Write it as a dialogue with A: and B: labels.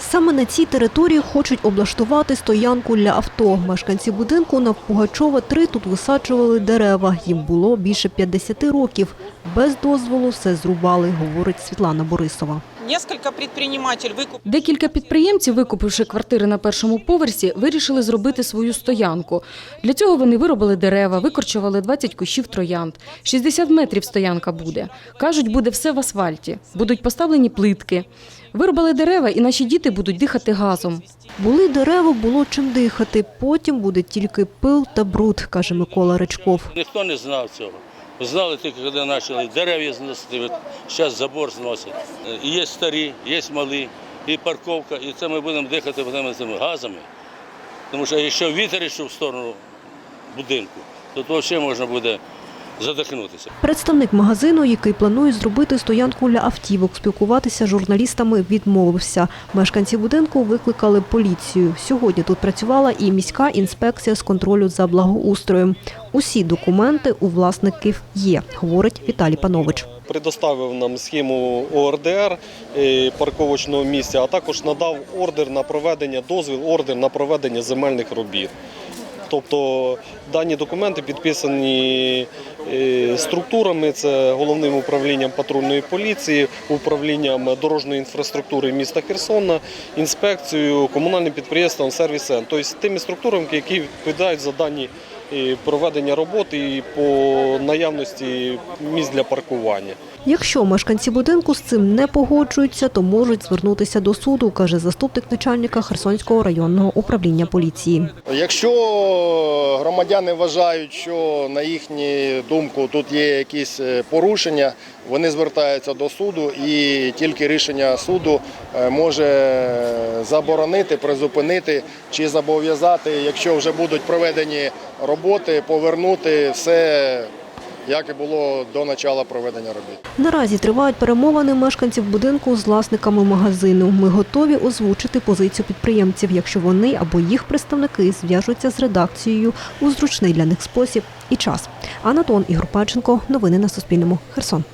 A: Саме на цій території хочуть облаштувати стоянку для авто. Мешканці будинку на Пугачова 3 тут висаджували дерева. Їм було більше 50 років. Без дозволу все зрубали, говорить Світлана Борисова.
B: Несколько предпринимателей выкуп
C: Декілька підприємців, викупивши квартири на першому поверсі, вирішили зробити свою стоянку. Для цього вони виробили дерева, викорчували 20 кущів троянд. 60 метрів стоянка буде. Кажуть, буде все в асфальті. Будуть поставлені плитки. Вирубали дерева, і наші діти будуть дихати газом.
A: Були дерева, було чим дихати. Потім буде тільки пил та бруд, каже Микола Речков.
D: Ніхто не знав цього. Знали тільки, коли почали дерев'я зносити, зараз забор зносять. Е, І Є старі, є малі, і парковка, і це ми будемо дихати цими газами. Тому що якщо вітер йшов в сторону будинку, то, то взагалі можна буде задихнутися.
A: Представник магазину, який планує зробити стоянку для автівок, спілкуватися з журналістами відмовився. Мешканці будинку викликали поліцію. Сьогодні тут працювала і міська інспекція з контролю за благоустроєм. Усі документи у власників є, говорить Віталій Панович.
E: предоставив нам схему ОРДР е, парковочного місця, а також надав ордер на проведення, дозвіл, ордер на проведення земельних робіт. Тобто дані документи підписані е, структурами, це головним управлінням патрульної поліції, управлінням дорожньої інфраструктури міста Херсона, інспекцією, комунальним підприємством, сервісен, тобто тими структурами, які відповідають за дані проведення роботи і по наявності місць для паркування.
A: Якщо мешканці будинку з цим не погоджуються, то можуть звернутися до суду, каже заступник начальника Херсонського районного управління поліції.
F: Якщо громадяни вважають, що на їхню думку тут є якісь е, порушення, вони звертаються до суду і тільки рішення суду е, може заборонити, призупинити чи зобов'язати, якщо вже будуть проведені роботи, повернути все, як і було до початку проведення робіт.
A: Наразі тривають перемовини мешканців будинку з власниками магазину. Ми готові озвучити позицію підприємців, якщо вони або їх представники зв'яжуться з редакцією у зручний для них спосіб і час. Анатон Ігор Панченко. Новини на Суспільному. Херсон.